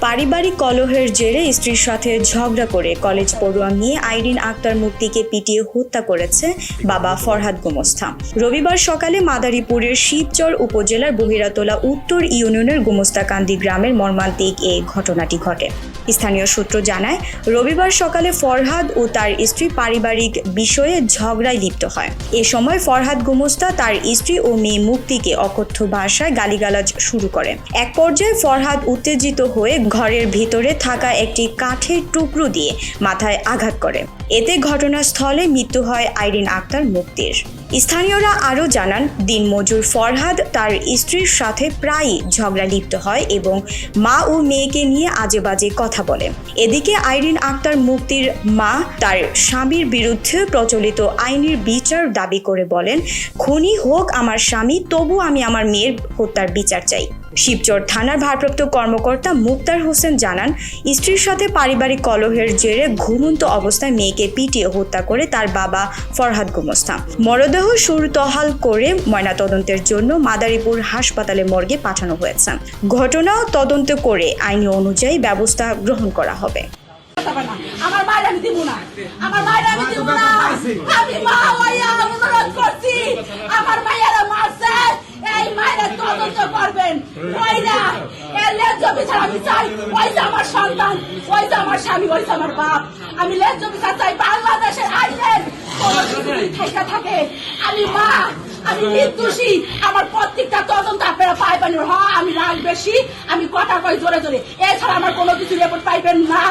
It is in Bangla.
পারিবারিক কলহের জেরে স্ত্রীর সাথে ঝগড়া করে কলেজ পড়ুয়া নিয়ে আইরিন আক্তার মুক্তিকে পিটিয়ে হত্যা করেছে বাবা ফরহাদ গোমস্থা রবিবার সকালে মাদারীপুরের শিবচর উপজেলার বহিরাতলা উত্তর ইউনিয়নের গোমস্তাকান্দি গ্রামের মর্মান্তিক এই ঘটনাটি ঘটে। স্থানীয় সূত্র জানায়, রবিবার সকালে ফরহাদ ও তার স্ত্রী পারিবারিক বিষয়ে ঝগড়ায় লিপ্ত হয়। এ সময় ফরহাদ গুমস্তা তার স্ত্রী ও মেয়ে মুক্তিকে অকথ্য ভাষায় গালিগালাজ শুরু করে। এক পর্যায়ে ফরহাদ উত্তেজিত হয়ে ঘরের ভিতরে থাকা একটি কাঠের টুকরো দিয়ে মাথায় আঘাত করে। এতে ঘটনাস্থলে মৃত্যু হয় আইরিন আক্তার মুক্তির। স্থানীয়রা আরও জানান, দিনমজুর ফরহাদ তার স্ত্রীর সাথে প্রায়ই ঝগড়া লিপ্ত হয় এবং মা ও মেয়েকে নিয়ে আজে বাজে কথা বলে। এদিকে আইরিন আক্তার মুক্তির মা তার স্বামীর বিরুদ্ধে প্রচলিত আইনের বিচার দাবি করে বলেন, খুনি হোক আমার স্বামী, তবু আমি আমার মেয়ের হত্যার বিচার চাই। শিবচর থানার ভারপ্রাপ্ত কর্মকর্তা মুক্তার হোসেন জানান, স্ত্রীর সাথে পারিবারিক কলহের জেরে ঘুমন্ত অবস্থায় মেয়েকে পিটিয়ে হত্যা করে তার বাবা ফরহাদ গুমস্তা। মরদেহ সুরতহাল করে ময়নাতদন্তের জন্য মাদারীপুর হাসপাতালে মর্গে পাঠানো হয়েছে। ঘটনা তদন্ত করে আইনি অনুযায়ী ব্যবস্থা গ্রহণ করা হবে। আমার আমি দিব না আমার মায়ের আমি দিব না আমি মা হইয়া অনুরোধ করছি আমার মায়েরা মারছে এই মায়ের তদন্ত করবেন এর আমি চাই। ওই যে আমার সন্তান ওই যে আমার স্বামী ওই যে আমার বাপ। আমি চাই, বাংলাদেশের আইনের কোনো থেকে আমি মা, আমি নির্দোষী। আমার প্রত্যেকটা তদন্ত আপনারা পাইবেন। হ্যাঁ আমি রাগ বেশি, আমি কথা কই জোরে জোরে। এছাড়া আমার কোনো কিছু রিপোর্ট পাইবেন না।